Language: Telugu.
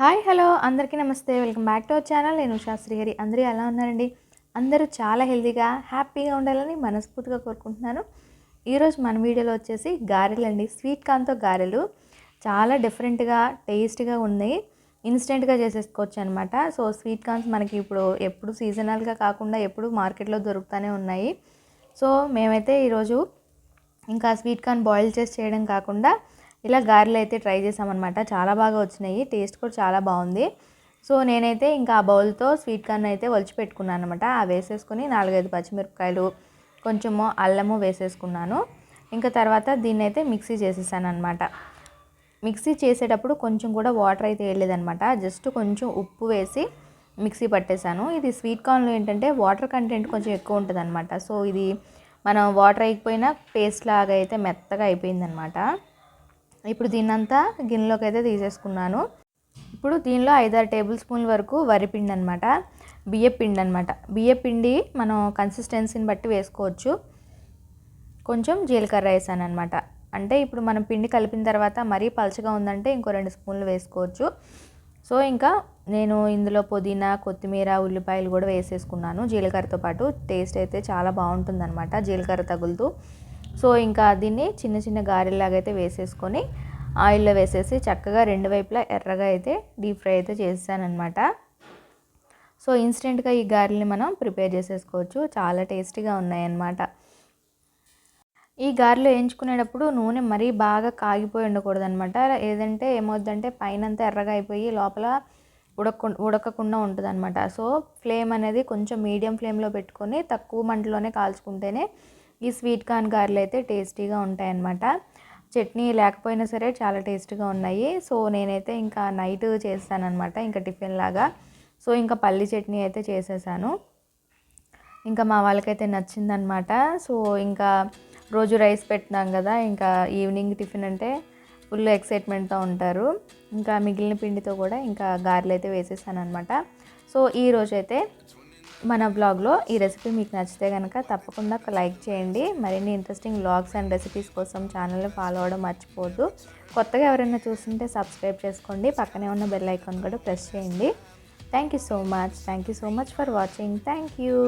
Hi hello. అందరికీ నమస్తే. Welcome back to our channel. నేను ఉషా శ్రీహరి. అందరూ ఎలా ఉన్నారండి? అందరూ చాలా హెల్తీగా హ్యాపీగా ఉండాలని మనస్ఫూర్తిగా కోరుకుంటున్నాను. ఈరోజు మన వీడియోలో వచ్చేసి గారెలు అండి స్వీట్ కార్న్తో గారెలు. చాలా డిఫరెంట్గా టేస్ట్గా ఉన్నాయి. ఇన్స్టెంట్గా చేసేసుకోవచ్చు అనమాట సో స్వీట్ కార్న్స్ మనకి ఇప్పుడు ఎప్పుడు సీజనల్గా కాకుండా ఎప్పుడు మార్కెట్లో దొరుకుతూనే ఉన్నాయి. సో మేమైతే ఈరోజు ఇంకా స్వీట్ కార్న్ బాయిల్ చేసి చేయడం కాకుండా ఇలా గారెలు అయితే ట్రై చేసామన్నమాట. చాలా బాగా వచ్చినాయి. టేస్ట్ కూడా చాలా బాగుంది. సో నేనైతే ఇంకా ఆ బౌల్తో స్వీట్ కార్న్ అయితే ఒలిచి పెట్టుకున్నాను అనమాట ఆ వేసేసుకుని నాలుగైదు పచ్చిమిరపకాయలు కొంచెము అల్లము వేసేసుకున్నాను. ఇంకా తర్వాత దీన్ని అయితే మిక్సీ చేసేసాను అనమాట మిక్సీ చేసేటప్పుడు కొంచెం కూడా వాటర్ అయితే వేయలేదనమాట జస్ట్ కొంచెం ఉప్పు వేసి మిక్సీ పట్టేశాను ఇది స్వీట్ కార్న్లో ఏంటంటే వాటర్ కంటెంట్ కొంచెం ఎక్కువ ఉంటుంది అనమాట సో ఇది మనం వాటర్ అయిపోయినా పేస్ట్ లాగా అయితే మెత్తగా అయిపోయిందనమాట ఇప్పుడు దీన్నంతా గిన్నెలోకి అయితే తీసేసుకున్నాను. ఇప్పుడు దీనిలో ఐదారు టేబుల్ స్పూన్ల వరకు వరిపిండి అనమాట బియ్యపిండి అనమాట బియ్యపిండి మనం కన్సిస్టెన్సీని బట్టి వేసుకోవచ్చు. కొంచెం జీలకర్ర వేసాను అనమాట అంటే ఇప్పుడు మనం పిండి కలిపిన తర్వాత మరీ పలచగా ఉందంటే ఇంకో రెండు స్పూన్లు వేసుకోవచ్చు. సో ఇంకా నేను ఇందులో పుదీనా కొత్తిమీర ఉల్లిపాయలు కూడా వేసేసుకున్నాను. జీలకర్రతో పాటు టేస్ట్ అయితే చాలా బాగుంటుందన్నమాట జీలకర్ర తగులుతూ. సో ఇంకా దీన్ని చిన్న చిన్న గారెలాగా అయితే వేసేసుకొని ఆయిల్లో వేసేసి చక్కగా రెండు వైపులా ఎర్రగా అయితే డీప్ ఫ్రై అయితే చేసానమాట సో ఇన్స్టెంట్గా ఈ గారెల్ని మనం ప్రిపేర్ చేసేసుకోవచ్చు. చాలా టేస్టీగా ఉన్నాయన్నమాట. ఈ గారెలు వేయించుకునేటప్పుడు నూనె మరీ బాగా కాగిపోయి ఉండకూడదు అనమాట ఏదంటే ఏమవుద్దంటే పైనంతా ఎర్రగా అయిపోయి లోపల ఉడక ఉడకకుండా ఉంటుంది అనమాట సో ఫ్లేమ్ అనేది కొంచెం మీడియం ఫ్లేమ్లో పెట్టుకొని తక్కువ మంటలోనే కాల్చుకుంటేనే ఈ స్వీట్ కార్న్ గారెలు అయితే టేస్టీగా ఉంటాయన్నమాట. చట్నీ లేకపోయినా సరే చాలా టేస్ట్గా ఉన్నాయి. సో నేనైతే ఇంకా నైట్ చేస్తానమాట ఇంకా టిఫిన్ లాగా. సో ఇంకా పల్లి చట్నీ అయితే చేసేసాను. ఇంకా మా వాళ్ళకైతే నచ్చిందనమాట సో ఇంకా రోజు రైస్ పెట్టినాం కదా ఇంకా ఈవినింగ్ టిఫిన్ అంటే ఫుల్ ఎక్సైట్మెంట్తో ఉంటారు. ఇంకా మిగిలిన పిండితో కూడా ఇంకా గారెలు అయితే వేసేసాను అనమాట సో ఈరోజైతే మన బ్లాగ్లో ఈ రెసిపీ మీకు నచ్చితే కనుక తప్పకుండా ఒక లైక్ చేయండి. మరిన్ని ఇంట్రెస్టింగ్ బ్లాగ్స్ అండ్ రెసిపీస్ కోసం ఛానల్ని ఫాలో అవ్వడం మర్చిపోద్దు కొత్తగా ఎవరైనా చూస్తుంటే సబ్స్క్రైబ్ చేసుకోండి. పక్కనే ఉన్న బెల్ ఐకాన్ కూడా ప్రెస్ చేయండి. Thank you so much thank you so much for watching thank you